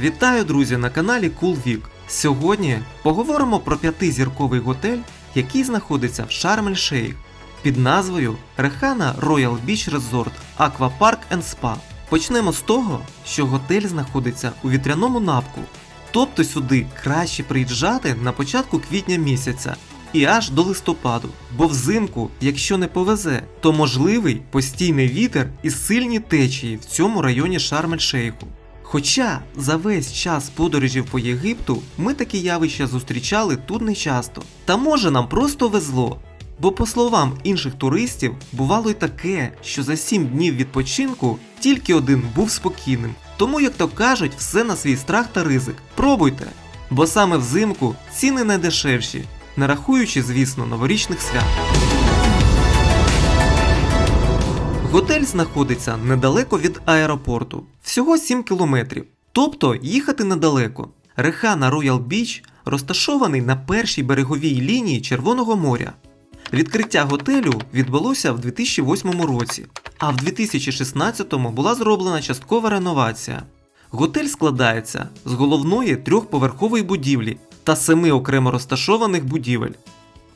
Вітаю, друзі, на каналі Cool Week. Сьогодні поговоримо про п'ятизірковий готель, який знаходиться в Шарм-ель-Шейх під назвою Рехана Royal Beach Resort Aquapark and Spa. Почнемо з того, що готель знаходиться у вітряному напку, тобто сюди краще приїжджати на початку квітня місяця і аж до листопаду. Бо взимку, якщо не повезе, то можливий постійний вітер і сильні течії в цьому районі Шарм-ель-Шейху. Хоча за весь час подорожів по Єгипту ми такі явища зустрічали тут не часто. Та може нам просто везло. Бо, по словам інших туристів, бувало й таке, що за 7 днів відпочинку тільки один був спокійним. Тому, як то кажуть, все на свій страх та ризик. Пробуйте! Бо саме взимку ціни найдешевші, не рахуючи, звісно, новорічних свят. Готель знаходиться недалеко від аеропорту, всього 7 кілометрів. Тобто їхати недалеко. Рехана Royal Beach розташований на першій береговій лінії Червоного моря. Відкриття готелю відбулося в 2008 році, а в 2016 була зроблена часткова реновація. Готель складається з головної трьохповерхової будівлі та семи окремо розташованих будівель.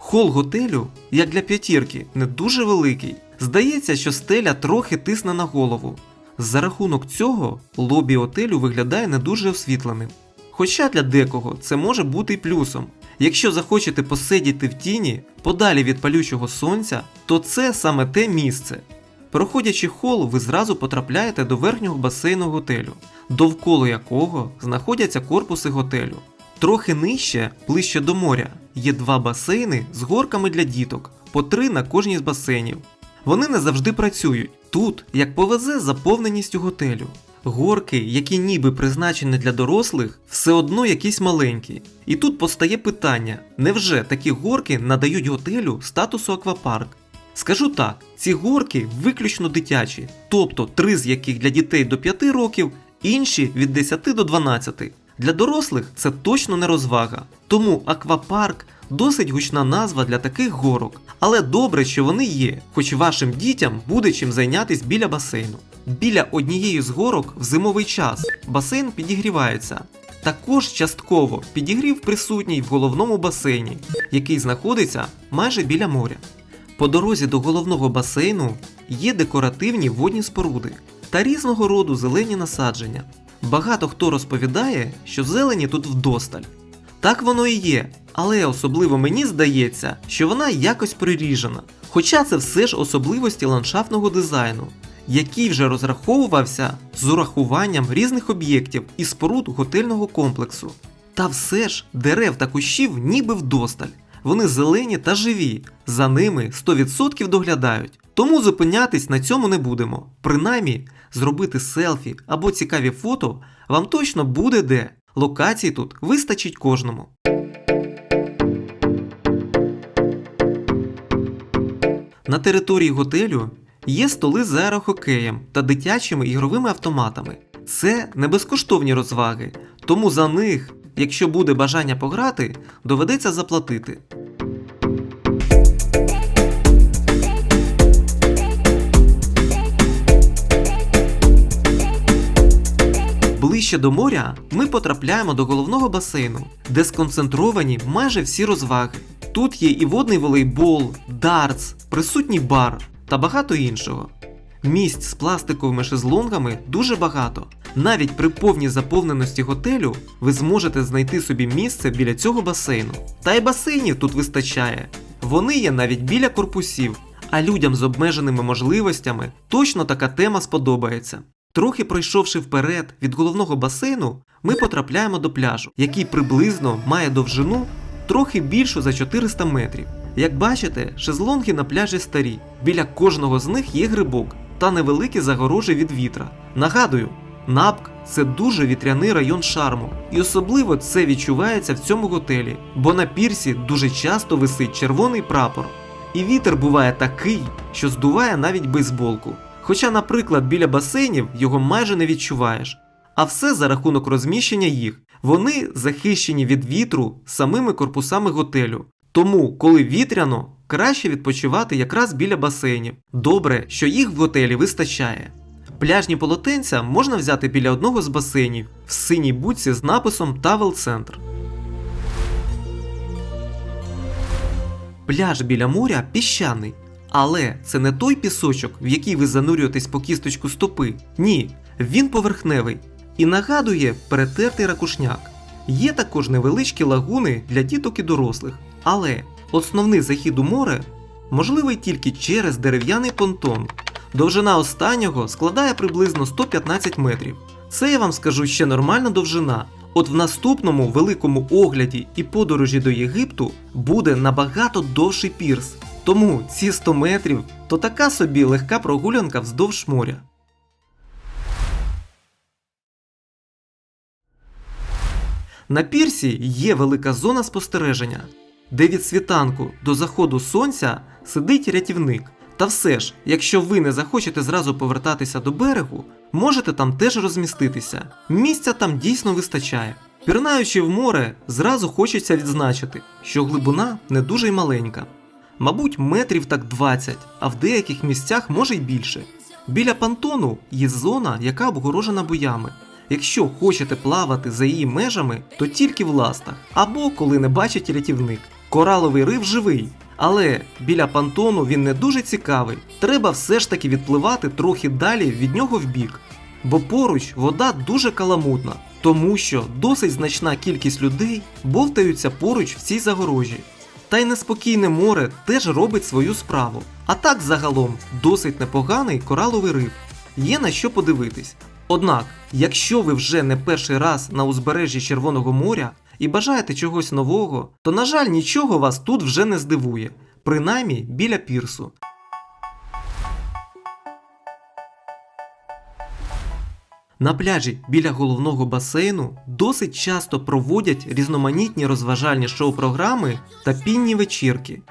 Хол готелю, як для п'ятірки, не дуже великий. Здається, що стеля трохи тисне на голову. За рахунок цього лобі готелю виглядає не дуже освітленим. Хоча для декого це може бути й плюсом. Якщо захочете посидіти в тіні подалі від палючого сонця, то це саме те місце. Проходячи хол, ви зразу потрапляєте до верхнього басейну готелю, довкола якого знаходяться корпуси готелю. Трохи нижче, ближче до моря, є два басейни з горками для діток, по три на кожній з басейнів. Вони не завжди працюють. Тут, як повезе заповненістю готелю. Горки, які ніби призначені для дорослих, все одно якісь маленькі. І тут постає питання: невже такі горки надають готелю статусу аквапарк? Скажу так, ці горки виключно дитячі, тобто три з яких для дітей до 5 років, інші від 10 до 12. Для дорослих це точно не розвага. Тому аквапарк досить гучна назва для таких горок. Але добре, що вони є, хоч вашим дітям буде чим зайнятися біля басейну. Біля однієї з горок в зимовий час басейн підігрівається. Також частково підігрів присутній в головному басейні, який знаходиться майже біля моря. По дорозі до головного басейну є декоративні водні споруди та різного роду зелені насадження. Багато хто розповідає, що зелені тут вдосталь. Так воно і є, але особливо мені здається, що вона якось приріжена. Хоча це все ж особливості ландшафтного дизайну, який вже розраховувався з урахуванням різних об'єктів і споруд готельного комплексу. Та все ж дерев та кущів ніби вдосталь. Вони зелені та живі, за ними 100% доглядають. Тому зупинятись на цьому не будемо. Принаймні, зробити селфі або цікаві фото вам точно буде де. Локацій тут вистачить кожному. На території готелю є столи з аерохокеєм та дитячими ігровими автоматами. Це не безкоштовні розваги, тому за них, якщо буде бажання пограти, доведеться заплатити. Ближче до моря ми потрапляємо до головного басейну, де сконцентровані майже всі розваги. Тут є і водний волейбол, дартс, присутній бар та багато іншого. Місць з пластиковими шезлонгами дуже багато. Навіть при повній заповненості готелю ви зможете знайти собі місце біля цього басейну. Та й басейнів тут вистачає. Вони є навіть біля корпусів, а людям з обмеженими можливостями точно така тема сподобається. Трохи пройшовши вперед від головного басейну, ми потрапляємо до пляжу, який приблизно має довжину трохи більшу за 400 метрів. Як бачите, шезлонги на пляжі старі. Біля кожного з них є грибок та невеликі загорожі від вітра. Нагадую, Напк це дуже вітряний район шарму, і особливо це відчувається в цьому готелі, бо на пірсі дуже часто висить червоний прапор. І вітер буває такий, що здуває навіть бейсболку. Хоча, наприклад, біля басейнів його майже не відчуваєш. А все за рахунок розміщення їх. Вони захищені від вітру самими корпусами готелю. Тому, коли вітряно, краще відпочивати якраз біля басейнів. Добре, що їх в готелі вистачає. Пляжні полотенця можна взяти біля одного з басейнів в синій будці з написом Тавел Центр. Пляж біля моря піщаний. Але це не той пісочок, в який ви занурюєтесь по кісточку стопи. Ні, він поверхневий і нагадує перетертий ракушняк. Є також невеличкі лагуни для діток і дорослих, але основний захід у море можливий тільки через дерев'яний понтон. Довжина останнього складає приблизно 115 метрів. Це я вам скажу ще нормальна довжина. От в наступному великому огляді і подорожі до Єгипту буде набагато довший пірс. Тому ці 100 метрів то така собі легка прогулянка вздовж моря. На пірсі є велика зона спостереження, де від світанку до заходу сонця сидить рятівник. Та все ж, якщо ви не захочете зразу повертатися до берегу, можете там теж розміститися. Місця там дійсно вистачає. Пірнаючи в море, зразу хочеться відзначити, що глибина не дуже й маленька. Мабуть, метрів так 20, а в деяких місцях може й більше. Біля понтону є зона, яка обгорожена боями. Якщо хочете плавати за її межами, то тільки в ластах, або коли не бачить рятівник. Кораловий риф живий, але біля понтону він не дуже цікавий. Треба все ж таки відпливати трохи далі від нього вбік. Бо поруч вода дуже каламутна, тому що досить значна кількість людей бовтаються поруч в цій загорожі. Та й неспокійне море теж робить свою справу. А так загалом досить непоганий кораловий риф. Є на що подивитись. Однак, якщо ви вже не перший раз на узбережжі Червоного моря і бажаєте чогось нового, то, на жаль, нічого вас тут вже не здивує, принаймні біля пірсу. На пляжі біля головного басейну досить часто проводять різноманітні розважальні шоу-програми та пінні вечірки.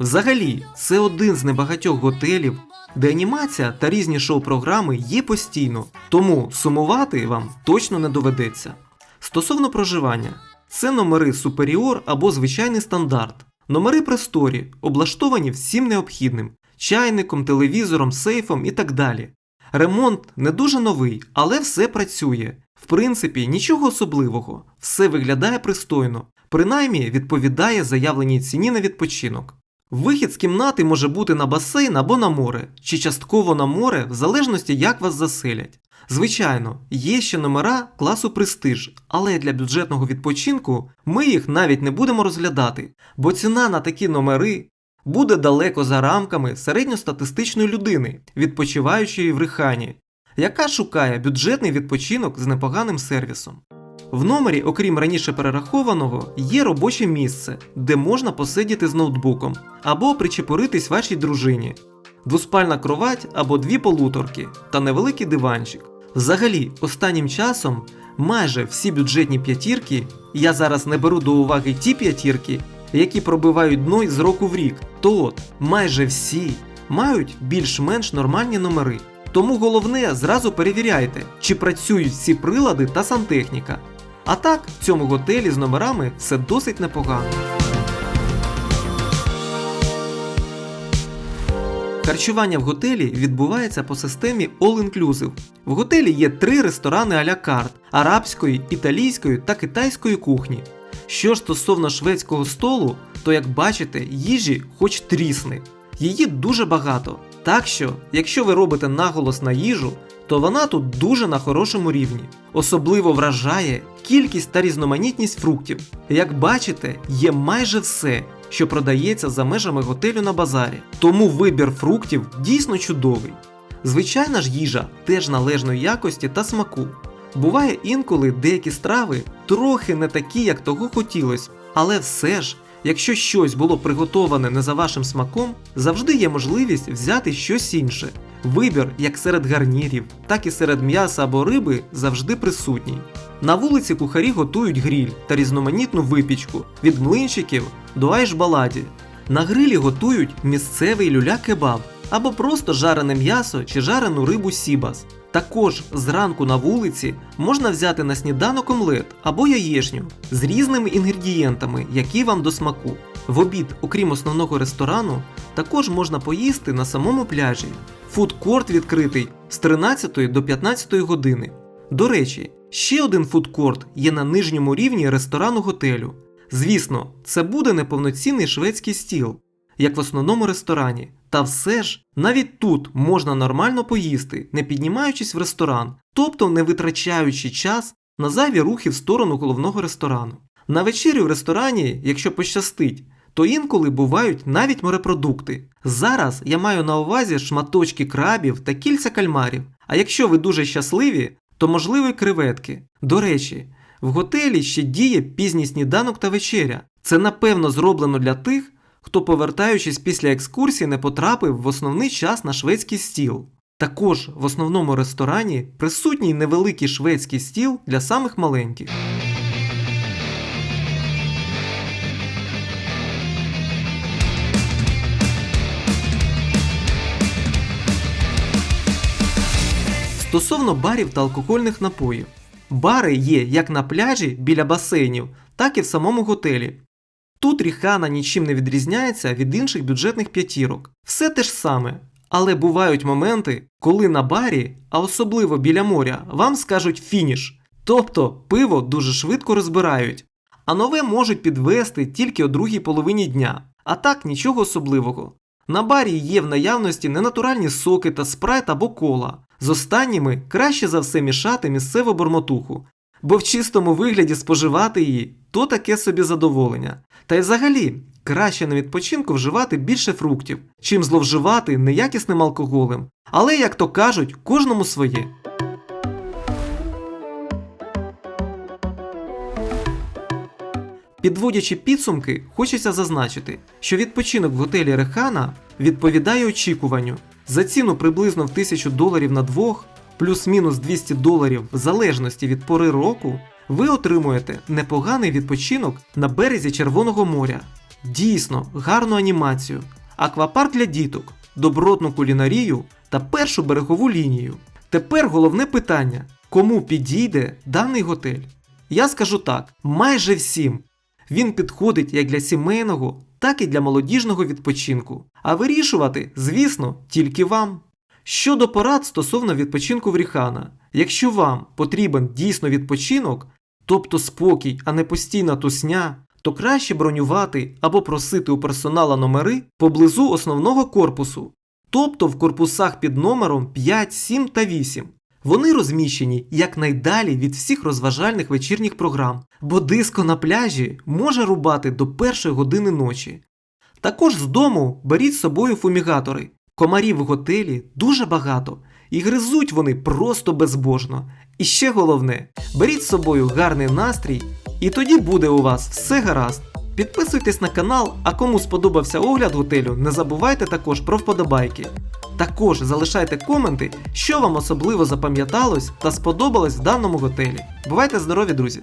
Взагалі, це один з небагатьох готелів, де анімація та різні шоу-програми є постійно, тому сумувати вам точно не доведеться. Стосовно проживання, це номери Суперіор або звичайний стандарт. Номери просторі, облаштовані всім необхідним чайником, телевізором, сейфом і так далі. Ремонт не дуже новий, але все працює. В принципі, нічого особливого, все виглядає пристойно, принаймні відповідає заявленій ціні на відпочинок. Вихід з кімнати може бути на басейн або на море, чи частково на море, в залежності як вас заселять. Звичайно, є ще номера класу престиж, але для бюджетного відпочинку ми їх навіть не будемо розглядати, бо ціна на такі номери буде далеко за рамками середньостатистичної людини, відпочиваючої в Рихані, яка шукає бюджетний відпочинок з непоганим сервісом. В номері, окрім раніше перерахованого, є робоче місце, де можна посидіти з ноутбуком або причепуритись вашій дружині, двоспальна кровать або дві полуторки та невеликий диванчик. Взагалі, останнім часом майже всі бюджетні п'ятірки, я зараз не беру до уваги ті п'ятірки, які пробивають дно з року в рік, то от майже всі мають більш-менш нормальні номери. Тому головне зразу перевіряйте, чи працюють всі прилади та сантехніка. А так, в цьому готелі з номерами все досить непогано. Харчування в готелі відбувається по системі All Inclusive. В готелі є три ресторани а-ля карт арабської, італійської та китайської кухні. Що ж стосовно шведського столу, то як бачите, їжі хоч трісни. Її дуже багато. Так що, якщо ви робите наголос на їжу, то вона тут дуже на хорошому рівні. Особливо вражає кількість та різноманітність фруктів. Як бачите, є майже все, що продається за межами готелю на базарі. Тому вибір фруктів дійсно чудовий. Звичайна ж їжа теж належної якості та смаку. Буває інколи деякі страви трохи не такі, як того хотілося, але все ж, якщо щось було приготоване не за вашим смаком, завжди є можливість взяти щось інше. Вибір як серед гарнірів, так і серед м'яса або риби завжди присутній. На вулиці кухарі готують гріль та різноманітну випічку від млинчиків до айшбаладі. На грилі готують місцевий люля-кебаб або просто жарене м'ясо чи жарену рибу сібас. Також зранку на вулиці можна взяти на сніданок омлет або яєшню з різними інгредієнтами, які вам до смаку. В обід, окрім основного ресторану, також можна поїсти на самому пляжі. Фудкорт відкритий з 13 до 15 години. До речі, ще один фудкорт є на нижньому рівні ресторану готелю. Звісно, це буде неповноцінний шведський стіл, як в основному ресторані. Та все ж, навіть тут можна нормально поїсти, не піднімаючись в ресторан, тобто не витрачаючи час на зайві рухи в сторону головного ресторану. На вечерю в ресторані, якщо пощастить, то інколи бувають навіть морепродукти. Зараз я маю на увазі шматочки крабів та кільця кальмарів. А якщо ви дуже щасливі, то можливо й креветки. До речі, в готелі ще діє пізній сніданок та вечеря. Це напевно зроблено для тих, хто, повертаючись після екскурсії, не потрапив в основний час на шведський стіл. Також в основному ресторані присутній невеликий шведський стіл для самих маленьких. Стосовно барів та алкогольних напоїв. Бари є як на пляжі біля басейнів, так і в самому готелі. Тут Ріхана нічим не відрізняється від інших бюджетних п'ятірок. Все те ж саме. Але бувають моменти, коли на барі, а особливо біля моря, вам скажуть фініш. Тобто пиво дуже швидко розбирають, а нове можуть підвести тільки о другій половині дня. А так нічого особливого. На барі є в наявності ненатуральні соки та спрайт або кола. З останніми краще за все мішати місцеву бормотуху, бо в чистому вигляді споживати її то таке собі задоволення. Та й взагалі краще на відпочинку вживати більше фруктів, чим зловживати неякісним алкоголем. Але, як то кажуть, кожному своє. Підводячи підсумки, хочеться зазначити, що відпочинок в готелі Рехана відповідає очікуванню. За ціну приблизно в 1000 доларів на двох, плюс-мінус 200 доларів в залежності від пори року, ви отримуєте непоганий відпочинок на березі Червоного моря. Дійсно, гарну анімацію, аквапарк для діток, добротну кулінарію та першу берегову лінію. Тепер головне питання: кому підійде даний готель? Я скажу так: майже всім. Він підходить як для сімейного, так і для молодіжного відпочинку. А вирішувати, звісно, тільки вам. Щодо порад стосовно відпочинку в Ріхана, якщо вам потрібен дійсно відпочинок, тобто спокій, а не постійна тусня, то краще бронювати або просити у персонала номери поблизу основного корпусу, тобто в корпусах під номером 5, 7 та 8. Вони розміщені якнайдалі від всіх розважальних вечірніх програм, бо диско на пляжі може рубати до першої години ночі. Також з дому беріть з собою фумігатори. Комарів в готелі дуже багато, і гризуть вони просто безбожно. І ще головне, беріть з собою гарний настрій, і тоді буде у вас все гаразд. Підписуйтесь на канал, а кому сподобався огляд готелю, не забувайте також про вподобайки. Також залишайте коменти, що вам особливо запам'яталось та сподобалось в даному готелі. Бувайте здорові, друзі!